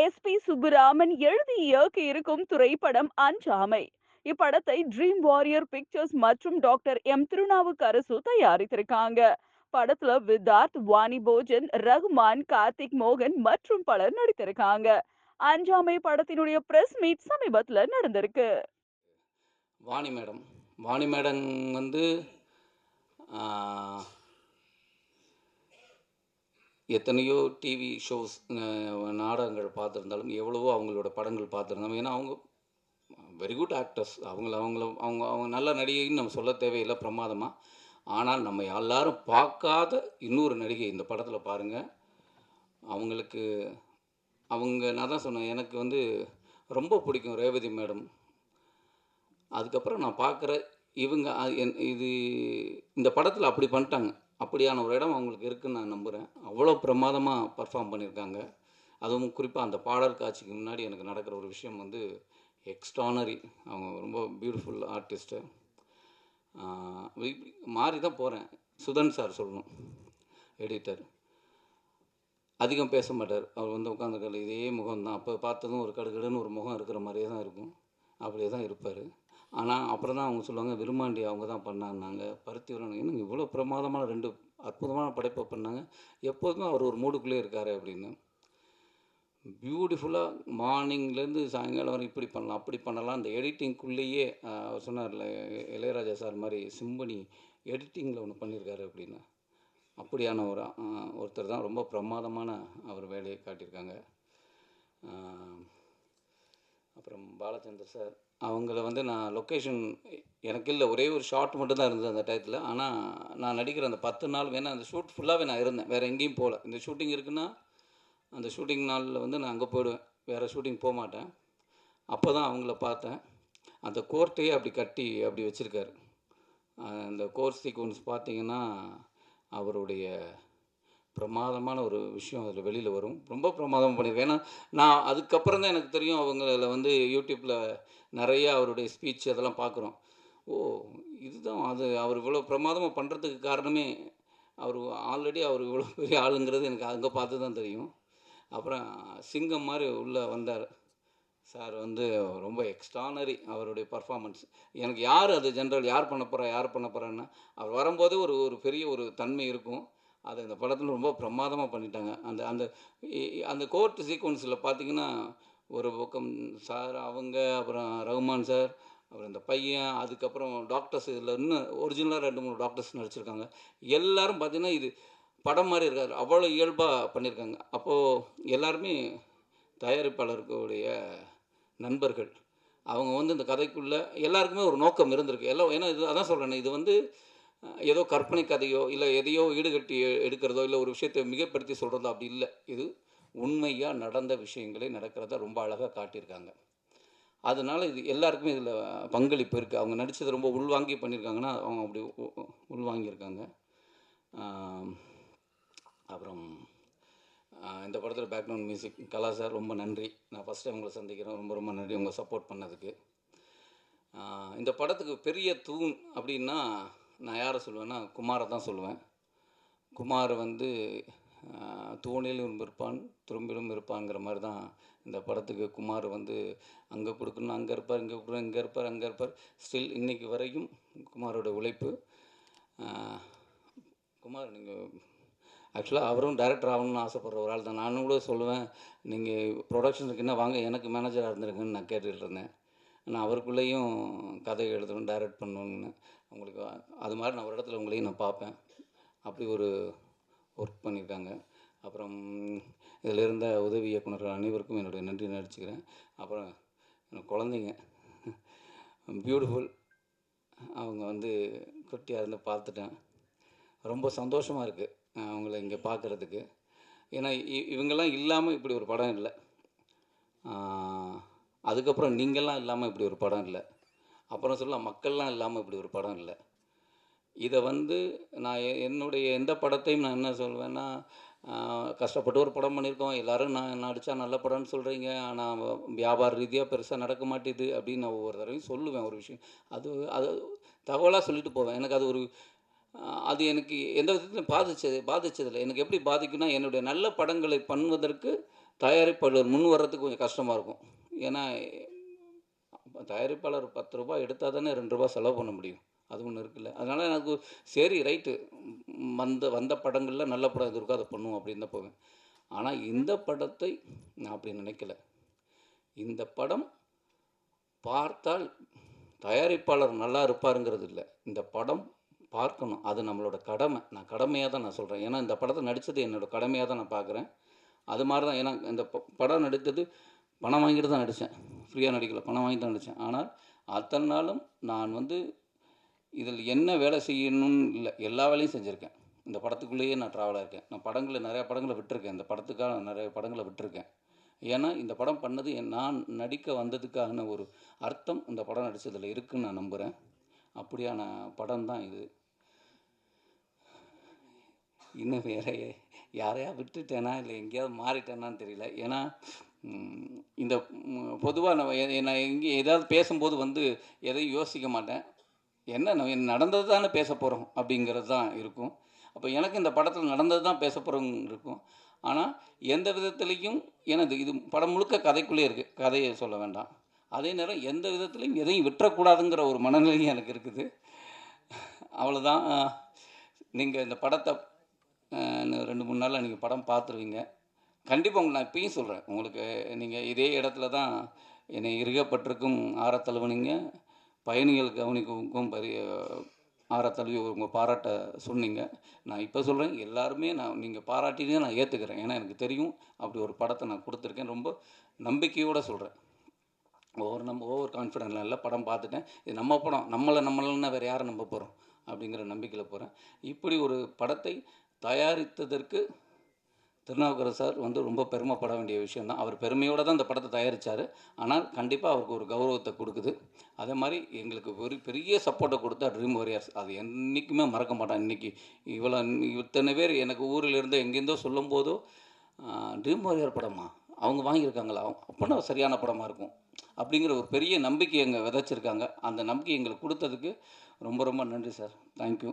S. B. Subburaman எழுதி இயக்கி இருக்கும் திரைப்படம் அஞ்சாமை. இப்படத்தை ட்ரீம் வாரியர் பிக்சர்ஸ் மற்றும் டாக்டர் எம் திருநாவுக்கரசு தயாரித்திருக்காங்க. படத்துல விதார்த் வாணி போஜன் ரகுமான் கார்த்திக் மோகன் மற்றும் பலர் நடித்திருக்காங்க. அஞ்சாமை படத்தினுடைய பிரஸ் மீட் சமீபத்துல நடந்திருக்கு. வாணி மேடம். வாணி மேடம் வந்து எத்தனையோ டிவி ஷோஸ் நாடகங்கள் பார்த்துருந்தாலும் எவ்வளவோ அவங்களோட படங்கள் பார்த்துருந்தாலும் ஏன்னா அவங்க வெரி குட் ஆக்டர்ஸ் அவங்கள அவங்கள அவங்க அவங்க நல்ல நடிகைன்னு நம்ம சொல்ல தேவையில்லை பிரமாதமாக ஆனால் நம்ம எல்லாரும் பார்க்காத இன்னொரு நடிகை இந்த படத்தில் பாருங்கள் அவங்களுக்கு அவங்க நான் தான் சொன்னேன் எனக்கு வந்து ரொம்ப பிடிக்கும் ரேவதி மேடம். அதுக்கப்புறம் நான் பார்க்குற இவங்க என்- இது இந்த படத்தில் அப்படி பண்ணிட்டாங்க. அப்படியான ஒரு இடம் அவங்களுக்கு இருக்குன்னு நான் நம்புகிறேன் அவ்வளோ பிரமாதமாக பர்ஃபார்ம் பண்ணியிருக்காங்க. அதுவும் குறிப்பாக அந்த பாடல் காட்சிக்கு முன்னாடி எனக்கு நடக்கிற ஒரு விஷயம் வந்து எக்ஸ்ட்ரானரி அவங்க ரொம்ப பியூட்டிஃபுல் ஆர்டிஸ்ட்டு மாறி தான் போகிறேன் சுதன் சார் சொல்லணும் எடிட்டர் அதிகம் பேச மாட்டார். அவர் வந்து உட்காந்துருக்காரு இதே முகம் தான் அப்போ பார்த்ததும் ஒரு கடுகடுன்னு ஒரு முகம் இருக்கிற மாதிரியே தான் இருக்கும். அப்படியே தான் இருப்பார். ஆனால் அப்புறம் தான் அவங்க சொல்லுவாங்க விருமாண்டி அவங்க தான் பண்ணாங்க பருத்தி வரணும் என்னங்க இவ்வளோ பிரமாதமான ரெண்டு அற்புதமான படைப்பை பண்ணாங்க? எப்போதுமே அவர் ஒரு மூடுக்குள்ளே இருக்கார் அப்படின்னு. பியூட்டிஃபுல்லாக மார்னிங்லேருந்து சாயங்காலம் வரை இப்படி பண்ணலாம் அப்படி பண்ணலாம். அந்த எடிட்டிங்குள்ளேயே அவர் சொன்னார்ல இளையராஜா சார் மாதிரி சிம்பனி எடிட்டிங்கில் ஒன்று பண்ணியிருக்காரு அப்படின்னு. அப்படியான ஒரு ஒருத்தர் தான். ரொம்ப பிரமாதமான அவர் வேலையை காட்டியிருக்காங்க. அப்புறம் பாலச்சந்தர் சார். அவங்கள வந்து நான் லொக்கேஷன் எனக்கு இல்லை ஒரே ஒரு ஷாட் மட்டும் தான் இருந்தது அந்த டயத்தில் ஆனால் நான் நடிக்கிற அந்த பத்து நாள் வேணால் அந்த ஷூட் ஃபுல்லாகவே நான் இருந்தேன். வேறு எங்கேயும் போகல இந்த ஷூட்டிங் இருக்குன்னா அந்த ஷூட்டிங் நாளில் வந்து நான் அங்கே போயிடுவேன். வேறு ஷூட்டிங் போக மாட்டேன். அப்போ தான் அவங்கள பார்த்தேன். அந்த கோர்ட்டையே அப்படி கட்டி அப்படி வச்சுருக்காரு. அந்த கோர்ட் சீக்வன்ஸ் பார்த்தீங்கன்னா அவருடைய பிரமாதமான ஒரு விஷயம் அதில் வெளியில் வரும். ரொம்ப பிரமாதமாக பண்ணியிருக்கேன். ஏன்னா நான் அதுக்கப்புறம் தான் எனக்கு தெரியும் அவங்கள வந்து யூடியூப்பில் நிறைய அவருடைய ஸ்பீச் அதெல்லாம் பார்க்குறோம். ஓ இதுதான் அது. அவர் இவ்வளோ பிரமாதமாக பண்ணுறதுக்கு காரணமே அவர் ஆல்ரெடி அவர் இவ்வளோ பெரிய ஆளுங்கிறது எனக்கு அங்கே பார்த்து தான் தெரியும். அப்புறம் சிங்கம் மாதிரி உள்ளே வந்தார். சார் வந்து ரொம்ப எக்ஸ்ட்ரானரி அவருடைய பர்ஃபார்மன்ஸ் எனக்கு யார் அது ஜென்ரல் யார் பண்ண போகிறா யார் பண்ண போகிறான்னா அவர் வரும்போது ஒரு ஒரு பெரிய ஒரு தன்மை இருக்கும். அதை இந்த படத்தில் ரொம்ப பிரமாதமாக பண்ணிட்டாங்க. அந்த அந்த அந்த கோர்ட் சீக்வன்ஸில் பார்த்தீங்கன்னா ஒரு பக்கம் சார் அவங்க அப்புறம் ரகுமான் சார் அப்புறம் இந்த பையன் அதுக்கப்புறம் டாக்டர்ஸ் இதில் இன்னும் ஒரிஜினலாக ரெண்டு மூணு டாக்டர்ஸ் நடிச்சிருக்காங்க. எல்லோரும் பார்த்தீங்கன்னா இது படம் மாதிரி இருக்காது அவ்வளோ இயல்பாக பண்ணியிருக்காங்க அப்போது எல்லாருமே தயாரிப்பாளர்களுடைய நண்பர்கள். அவங்க வந்து இந்த கதைக்குள்ளே எல்லாருக்குமே ஒரு நோக்கம் இருந்திருக்கு. எல்லாம் ஏன்னா இது அதான் சொல்கிறேன் இது வந்து ஏதோ கற்பனை கதையோ இல்லை எதையோ ஈடுகட்டி எடுக்கிறதோ இல்லை ஒரு விஷயத்தை மிகப்படுத்தி சொல்கிறதோ அப்படி இல்லை. இது உண்மையாக நடந்த விஷயங்களே நடக்கிறத ரொம்ப அழகாக காட்டியிருக்காங்க. அதனால் இது எல்லாருக்குமே இதில் பங்களிப்பு இருக்குது அவங்க நடித்தது ரொம்ப உள்வாங்கி பண்ணியிருக்காங்கன்னா அவங்க அப்படி உ- உள்வாங்கியிருக்காங்க. அப்புறம் இந்த படத்தில் பேக்ரவுண்ட் மியூசிக் கலா சார் ரொம்ப நன்றி. நான் ஃபஸ்ட் டைம் உங்களை சந்திக்கிறேன். ரொம்ப ரொம்ப நன்றி உங்களை சப்போர்ட் பண்ணதுக்கு. இந்த படத்துக்கு பெரிய தூண் அப்படின்னா நான் யாரை சொல்லுவேன்னா குமாரை தான் சொல்லுவேன். குமார் வந்து தூணிலும் இருப்பான் துரும்பிலும் இருப்பாங்கிற மாதிரி தான் இந்த படத்துக்கு குமார் வந்து அங்கே கொடுக்கணும் அங்கே இருப்பார் இங்கே கொடுக்கணும் இங்கே இருப்பார் அங்கே இருப்பார். ஸ்டில் இன்றைக்கி வரையும் குமாரோட உழைப்பு. குமார் நீங்கள் ஆக்சுவலாக அவரும் டைரக்டர் ஆகணும்னு ஆசைப்படுற ஒரு ஆள் தான். நானும் கூட சொல்லுவேன் நீங்கள் ப்ரொடக்ஷனுக்கு என்ன வாங்க எனக்கு மேனேஜராக இருந்திருக்குன்னு நான் கேட்டுகிட்டு இருந்தேன். ஆனால் அவருக்குள்ளேயும் கதை எழுதணும் டைரக்ட் பண்ணணுன்னு உங்களுக்கு அது மாதிரி நான் ஒரு இடத்துல உங்களையும் நான் பார்ப்பேன். அப்படி ஒரு ஒர்க் பண்ணியிருக்காங்க. அப்புறம் இதில் இருந்த உதவி இயக்குனர்கள் அனைவருக்கும் என்னுடைய நன்றி நடிச்சுக்கிறேன் அப்புறம் எனக்கு குழந்தைங்க பியூட்டிஃபுல் அவங்க வந்து குட்டியாக இருந்து பார்த்துட்டேன். ரொம்ப சந்தோஷமாக இருக்குது அவங்கள இங்கே பார்க்குறதுக்கு. ஏன்னா இ- இவங்கெல்லாம் இல்லாமல் இப்படி ஒரு படம் இல்லை. அதுக்கப்புறம் நீங்கள்லாம் இல்லாமல் இப்படி ஒரு படம் இல்லை. அப்புறம் சொல்லலாம் மக்கள்லாம் இல்லாமல் இப்படி ஒரு படம் இல்லை. இதை வந்து நான் எ- என்னுடைய எந்த படத்தையும் நான் என்ன சொல்வேன்னா கஷ்டப்பட்டு ஒரு படம் பண்ணியிருக்கோம் எல்லோரும் நான் நடித்தா நல்ல படம்னு சொல்கிறீங்க ஆனால் வியாபார ரீதியாக பெருசாக நடக்க மாட்டேது அப்படின்னு நான் ஒவ்வொரு தடவையும் சொல்லுவேன் ஒரு விஷயம். அது அது தகவலாக சொல்லிட்டு போவேன். எனக்கு அது ஒரு அது எனக்கு எந்த விதத்திலும் பாதிச்சது பாதித்ததில்லை எனக்கு எப்படி பாதிக்கும்னா என்னுடைய நல்ல படங்களை பண்ணுவதற்கு தயாரிப்பாளர் முன் வர்றதுக்கு கொஞ்சம் கஷ்டமாக இருக்கும். ஏன்னா தயாரிப்பாளர் பத்து ரூபாய் எடுத்தால் தானே ரெண்டு ரூபா செலவு பண்ண முடியும். அது ஒன்று இருக்குல்ல. அதனால் எனக்கு சரி ரைட்டு. வந்த வந்த படங்களில் நல்ல படம் எது இருக்கோ அதை பண்ணுவோம் அப்படின்னு தான் போவேன். ஆனால் இந்த படத்தை நான் அப்படி நினைக்கல. இந்த படம் பார்த்தால் தயாரிப்பாளர் நல்லா இருப்பாருங்கிறது இல்லை. இந்த படம் பார்க்கணும். அது நம்மளோட கடமை. நான் கடமையாக தான் நான் சொல்கிறேன் ஏன்னா இந்த படத்தை நடித்தது என்னோட கடமையாக தான் நான் பார்க்குறேன். அது மாதிரி தான். ஏன்னா இந்த படம் நடித்தது பணம் வாங்கிட்டு தான் நடித்தேன் ஃப்ரீயாக நடிக்கல. பணம் வாங்கி தான் நடித்தேன் ஆனால் அத்தனை நாளும் நான் வந்து இதில் என்ன வேலை செய்யணும்னு இல்லை. எல்லா வேலையும் செஞ்சுருக்கேன். இந்த படத்துக்குள்ளேயே நான் ட்ராவலாக இருக்கேன். நான் படங்களை நிறையா படங்களை விட்டுருக்கேன். இந்த படத்துக்காக நான் நிறைய படங்களை விட்டுருக்கேன். ஏன்னா இந்த படம் பண்ணது என் நான் நடிக்க வந்ததுக்கான ஒரு அர்த்தம் இந்த படம் நடித்ததில் இருக்குதுன்னு நான் நம்புகிறேன் அப்படியான படம் தான் இது. இன்னும் வேற யாரையா விட்டுட்டேனா? இல்லை எங்கேயாவது மாறிட்டேனான்னு தெரியல. ஏன்னா இந்த பொதுவாக நான் எங்கே ஏதாவது பேசும்போது வந்து எதையும் யோசிக்க மாட்டேன். என்ன நடந்தது தானே பேச போகிறோம் அப்படிங்கிறது தான் இருக்கும். அப்போ எனக்கு இந்த படத்தில் நடந்தது தான் பேச போகிறோம் இருக்கும். ஆனால் எந்த விதத்துலேயும் எனது இது படம் முழுக்க கதைக்குள்ளே இருக்குது கதையை சொல்ல வேண்டாம். அதே நேரம் எந்த விதத்துலையும் எதையும் விட்டுறக்கூடாதுங்கிற ஒரு மனநிலையும் எனக்கு இருக்குது. அவ்வளோதான் நீங்கள் இந்த படத்தை ரெண்டு மூணு நாளில் நீங்கள் படம் பார்த்துருவீங்க. கண்டிப்பாக உங்களுக்கு நான் இப்பயும் சொல்கிறேன் உங்களுக்கு நீங்கள் இதே இடத்துல தான் என்னை இருகப்பட்டிருக்கும் ஆரத்தழுவுனீங்க. பயணிகள் கவனிக்கும் பெரிய ஆரத்தழுவி உங்கள் பாராட்ட சொன்னீங்க. நான் இப்போ சொல்கிறேன் எல்லாருமே நான் நீங்கள் பாராட்டினே நான் ஏற்றுக்கிறேன் ஏன்னா எனக்கு தெரியும். அப்படி ஒரு படத்தை நான் கொடுத்துருக்கேன். ரொம்ப நம்பிக்கையோடு சொல்கிறேன் ஓவர் நம்ம ஓவர் கான்ஃபிடென்ட்லாம் இல்லை படம் பார்த்துட்டேன். இது நம்ம படம். நம்மளை நம்மளன்னா வேறு யாரை நம்ப போகிறோம் அப்படிங்கிற நம்பிக்கையில் போகிறேன் இப்படி ஒரு படத்தை தயாரித்ததற்கு திருநாவுக்கரசர் சார் வந்து ரொம்ப பெருமைப்பட வேண்டிய விஷயம் தான் அவர் பெருமையோடு தான் இந்த படத்தை தயாரித்தார் ஆனால் கண்டிப்பாக அவருக்கு ஒரு கௌரவத்தை கொடுக்குது. அதே மாதிரி எங்களுக்கு ஒரு பெரிய சப்போர்ட்டை கொடுத்தா ட்ரீம் வாரியர்ஸ் அது என்றைக்குமே மறக்க மாட்டேன் இன்றைக்கி இவ்வளோ இத்தனை பேர் எனக்கு ஊரில் இருந்தோ எங்கேருந்தோ சொல்லும்போதோ ட்ரீம் வாரியர் படமா? அவங்க வாங்கியிருக்காங்களா? அப்போனா சரியான படமாக இருக்கும். அப்படிங்கிற ஒரு பெரிய நம்பிக்கை எங்கள் விதைச்சிருக்காங்க. அந்த நம்பிக்கை எங்களுக்கு கொடுத்ததுக்கு ரொம்ப ரொம்ப நன்றி சார். தேங்க்யூ